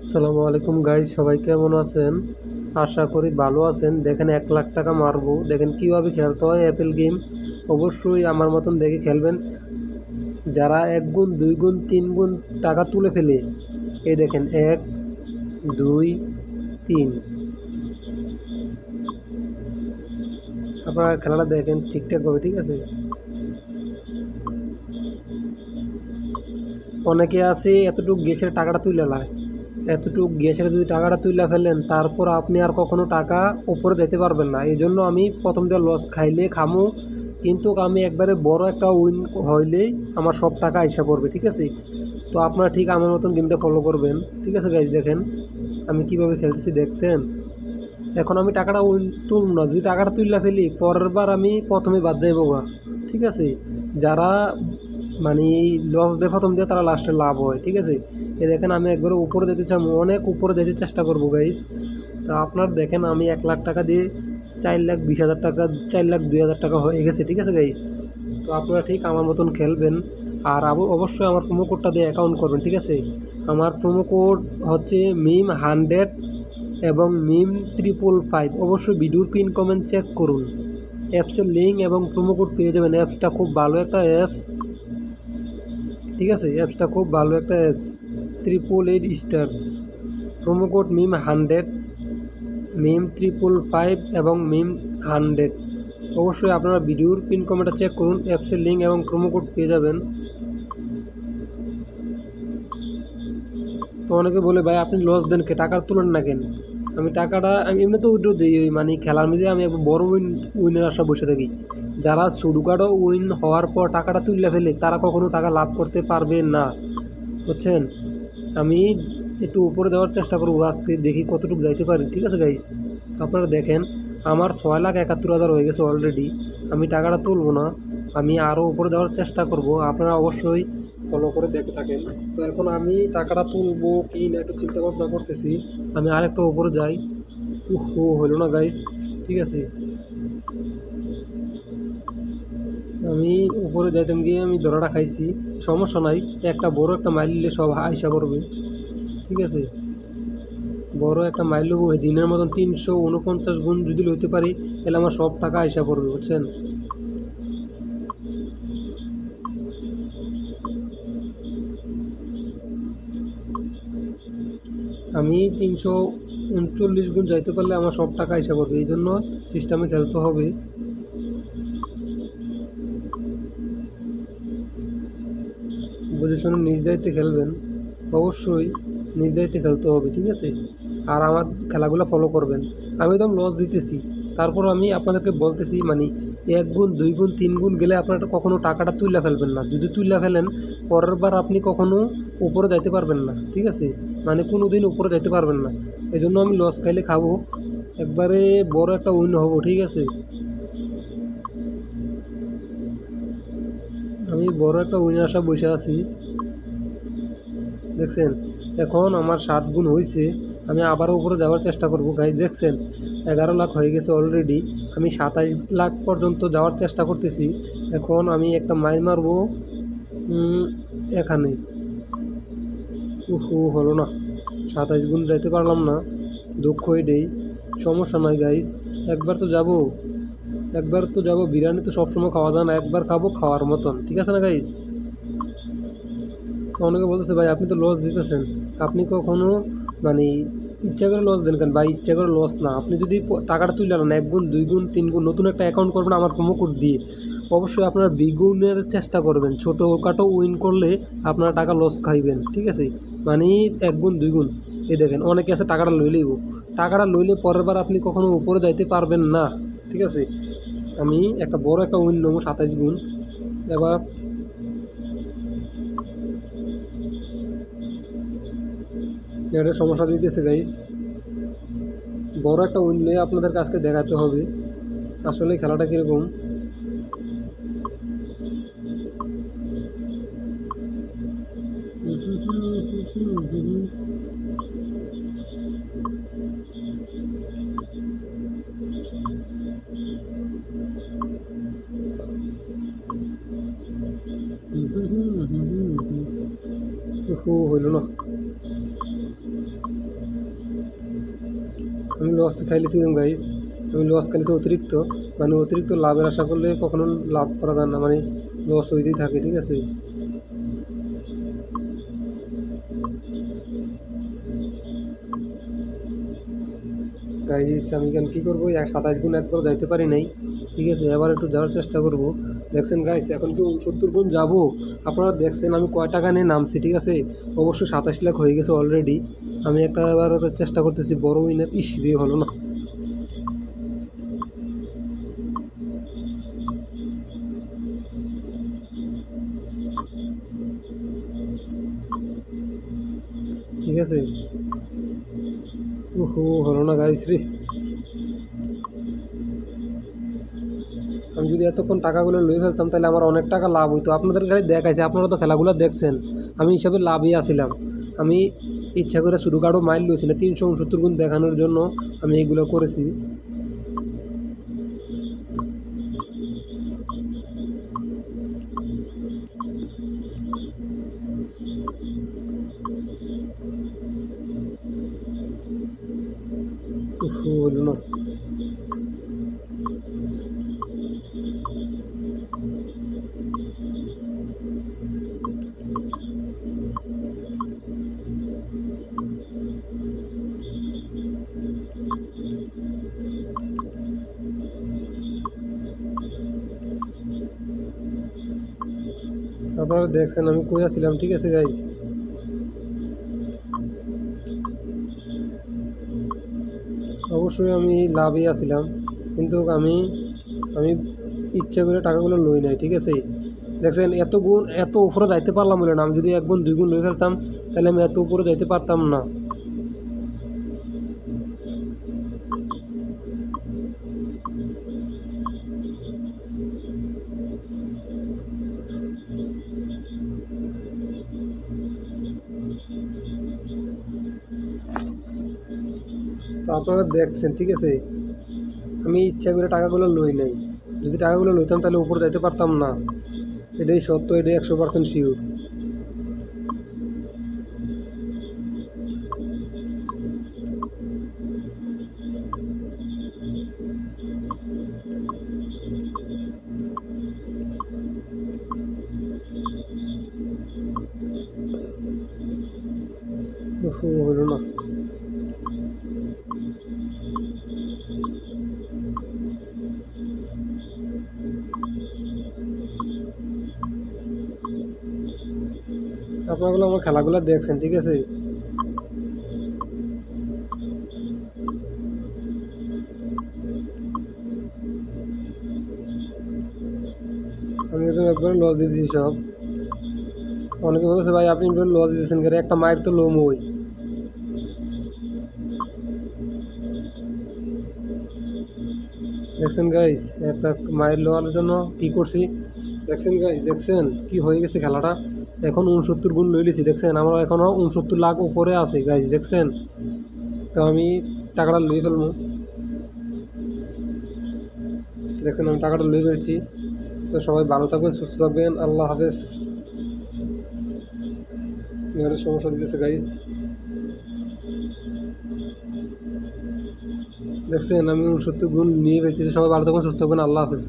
আসসালামু আলাইকুম গাইজ, সবাই কেমন আছেন? আশা করি ভালো আছেন। দেখেন এক লাখ টাকা মারবো। দেখেন কীভাবে খেলতে হয় অ্যাপেল গেম অবশ্যই আমার মতন দেখে খেলবেন। যারা এক গুণ, দুই গুণ, তিন গুণ টাকা তুলে ফেলে, এই দেখেন এক, দুই, তিন। আপনারা খেলাটা দেখেন ঠিকঠাকভাবে ঠিক আছে? অনেকে আছে, এতটুকু গ্যাসের টাকাটা তুলে লায়। এতটুকু গ্যাসের যদি টাকাটা তুলে ফেলেন, তারপর আপনি আর কখনো টাকা উপরে দিতে পারবেন না। এই জন্য আমি প্রথম দিয়ে লস খাইলে খামু। কিন্তু আমি একবারে বড় একটা উইন হইলেই আমার সব টাকা আইসা পড়বে, ঠিক আছে? তো আপনারা ঠিক আমার মতন গেমটা ফলো করবেন। ঠিক আছে গাইজ দেখেন আমি কীভাবে খেলতেছি, দেখছেন? এখন আমি টাকাটা উইন তুলব না। যদি টাকাটা তুললা ফেলি, পরের বার আমি প্রথমে বাদ যাইব গা। ঠিক আছে? যারা মানে এই লস দেয় প্রথম দিয়ে তারা লাস্টে লাভ হয়, ঠিক আছে? এ দেখেন আমি একবারে উপরে যেতে চাই অনেক উপরে যেতে চেষ্টা করব গাইস তা আপনার দেখেন আমি এক লাখ টাকা দিয়ে চার লাখ বিশ হাজার টাকা, চার লাখ দুই হাজার টাকা হয়ে গেছে, ঠিক আছে গাইস তো আপনারা ঠিক আমার মতন খেলবেন, আর অবশ্যই আমার প্রোমো কোডটা দিয়ে অ্যাকাউন্ট করবেন, ঠিক আছে? আমার প্রোমো কোড হচ্ছে মিম হান্ড্রেড এবং মিম ট্রিপল ফাইভ অবশ্যই ভিডিওর পিন কমেন্ট চেক করুন। অ্যাপসের লিঙ্ক এবং প্রোমো কোড পেয়ে যাবেন। অ্যাপসটা খুব ভালো একটা অ্যাপস। ঠিক আছে অ্যাপসটা খুব ভালো একটা apps triple eight stars promo code মিম হান্ড্রেড মিম ট্রিপল ফাইভ এবং মিম হান্ড্রেড অবশ্যই আপনারা ভিডিওর পিন কমেন্টটা চেক করুন অ্যাপসের লিঙ্ক এবং প্রোমো কোড পেয়ে যাবেন। তো অনেকে বলে, ভাই, আপনি লস দেন কে? টাকার তুলেন না কেন? আমি টাকাটা, আমি এমনি তো উইড্রো দিই, ওই মানে খেলার মধ্যে আমি বড় উইন উইনের আশা বসে থাকি। যারা ছোটোখাটো উইন হওয়ার পর টাকাটা তুললে ফেলে, তারা কখনো টাকা লাভ করতে পারবে না। বুঝছেন? আমি একটু উপরে দেওয়ার চেষ্টা করব, আজকে দেখি কতটুকু যাইতে পারি, ঠিক আছে গাইজ তো আপনারা দেখেন, আমার ছয় লাখ একাত্তর হাজার হয়ে গেছে অলরেডি আমি টাকাটা তুলবো না, আমি আরও উপরে দেওয়ার চেষ্টা করব, আপনারা অবশ্যই ফলো করে দেখে থাকেন। তো এখন আমি টাকাটা তুলবো কি না একটু চিন্তা ভাবনা করতেছি, আমি আরেকটু উপরে যাই। ও হলো না গাইস ঠিক আছে? আমি উপরে যাইতাম গিয়ে আমি ধরাটা খাইছি, সমস্যা নাই, একটা বড় একটা মাইল নিলে সব আইসা পড়বে, ঠিক আছে? বড় একটা মাইল নেব, ওই দিনের মতন তিনশো উনপঞ্চাশ গুণ যদি লইতে পারি, তাহলে আমার সব টাকা আইসা পড়বে, বুঝছেন? আমি তিনশো উনচল্লিশ গুণ যাইতে পারলে আমার সব টাকা আইসা পড়বে এই জন্য সিস্টেমে খেলতে হবে। বুঝে শুনে নিজ দায়িত্বে খেলবেন, অবশ্যই নিজ দায়িত্বে খেলতে হবে, ঠিক আছে? আর আমার খেলাগুলো ফলো করবেন। আমি একদম লস দিতেছি। তারপর আমি আপনাদেরকে বলতেছি মানে এক গুণ, দুই গুণ, তিন গুণ গেলে আপনারা কখনো টাকাটা তুলে ফেলবেন না। যদি তুলে ফেলেন, পরের বার আপনি কখনো উপরে যাইতে পারবেন না, ঠিক আছে? মানে কোনো দিন উপরে যাইতে পারবেন না। এই জন্য আমি লস খাইলে খাব। একবারে বড় একটা উইন হব, ঠিক আছে? আমি বড় একটা উইনার আশা বসে আছি। দেখছেন, এখন আমার সাত গুণ হয়েছে আমি আবারও উপরে যাওয়ার চেষ্টা করব। গাই দেখছেন, এগারো লাখ হয়ে গেছে অলরেডি আমি সাতাইশ লাখ পর্যন্ত যাওয়ার চেষ্টা করতেছি। এখন আমি একটা মাইল মারবো এখানে। উহু, হলো না। সাতাইশ গুণ যাইতে পারলাম না, দুঃখ এটাই। সমস্যা নয় গাইস একবার তো যাব। একবার তো যাব, বিরিয়ানি তো সবসময় খাওয়া যায় না, একবার খাব খাওয়ার মতন, ঠিক আছে না গাইস তো অনেকে বলতেছে, ভাই, আপনি তো লস দিতেছেন। আপনি কখনো মানে ইচ্ছা করে লস দেন কেন? ভাই, ইচ্ছা করে লস না। আপনি যদি টাকাটা তুলে আনেন এক গুণ, দুই গুণ, তিন গুণ, নতুন একটা অ্যাকাউন্ট করবেন, আমার প্রোমো কোড দিয়ে। অবশ্যই আপনার বিগুণের চেষ্টা করবেন। ছোটো ছোটোখাটো উইন করলে আপনারা টাকা লস খাইবেন, ঠিক আছে? মানে এক গুণ, দুই গুণ। এই দেখেন, অনেকে আছে, টাকাটা লইলেইব টাকাটা লইলে পরের বার আপনি কখনো উপরে যাইতে পারবেন না, ঠিক আছে? আমি একটা বড় একটা উইন নেব, সাতাইশ গুণ। এবার এটা সমস্যা দিতেছে গাইস বড় একটা উইন নিয়ে আপনাদের কাছকে দেখাতে হবে। আসলে খেলাটা কীরকম? আমি লস খাইলেছি গাইস আমি লস খাইলেছি অতিরিক্ত মানে অতিরিক্ত লাভের আশা করলে কখনো লাভ করা যায় না মানে লস হইতেই থাকে, ঠিক আছে? গাইস আমি কেন কী করব? এক সাতাশ গুণ একবার যাইতে পারি নাই, ঠিক আছে? এবার একটু যাওয়ার চেষ্টা করব। দেখছেন গাইস এখন কি উনসত্তর গুণ যাব? আপনারা দেখছেন আমি কয় টাকা নিয়ে নামছি, ঠিক আছে? অবশ্যই সাতাশ লাখ হয়ে গেছে অলরেডি আমি একটা এবার চেষ্টা করতেছি, বড় উইনার ইস রে হলো না। ঠিক আছে? ওহো হলো না গাইস রে। আমি যদি এতক্ষণ টাকাগুলো লয়ে ফেলতাম, তাহলে আমার অনেক টাকা লাভ হইতো। আপনাদের গাড়ি দেখাইছে, আপনারা তো খেলাগুলো দেখছেন। আমি হিসাবে লাভই আসিলাম আমি ইচ্ছা করে শুরু কারও মাইল লইছি না, তিনশো উনসত্তর গুণ দেখানোর জন্য আমি এইগুলো করেছি। আপনারা দেখছেন, আমি কই আছিলাম? ঠিক আছে গাইজ অবশ্যই আমি লাভে আছিলাম, কিন্তু আমি আমি ইচ্ছা করে টাকাগুলো লই নাই, ঠিক আছে? দেখছেন, এত গুণ, এত উপরে যাইতে পারলাম বলে না। আমি যদি এক গুণ, দুই গুণ লই ফেলতাম, তাহলে আমি এত উপরে যাইতে পারতাম না। তো আপনারা দেখছেন, ঠিক আছে? আমি ইচ্ছা করে টাকাগুলো লই নাই। যদি টাকাগুলো লইতাম তাহলে উপরে যাইতে পারতাম না। এটাই সত্য, এটাই একশো পার্সেন্ট শিওর আপনাগুলো আমার খেলাগুলো দেখছেন, ঠিক আছে? আমি তো একবার লস দিয়ে দিয়েছি সব। অনেকে বলছে ভাই, আপনি লস দিয়েছেন কেন? একটা মায়ের তো লোম ওই দেখছেন গাইস একটা মায়ের লোয়ার জন্য কি করছি? দেখছেন গাইস দেখছেন কি হয়ে গেছে খেলাটা? এখন উনসত্তর গুণ লইলেছি দেখছেন? আমার এখনও উনসত্তর লাখ উপরে আছে গাইজ দেখছেন? তো আমি টাকাটা লই ফেলব। দেখছেন, আমি টাকাটা লই ফেলছি। তো সবাই ভালো থাকবেন, সুস্থ থাকবেন, আল্লাহ হাফেজ। সমস্যা দিতেছে গাইজ দেখছেন, আমি উনসত্তর গুণ নিয়ে ফেলছি, সবাই ভালো থাকবেন, সুস্থ থাকবেন, আল্লাহ হাফেজ।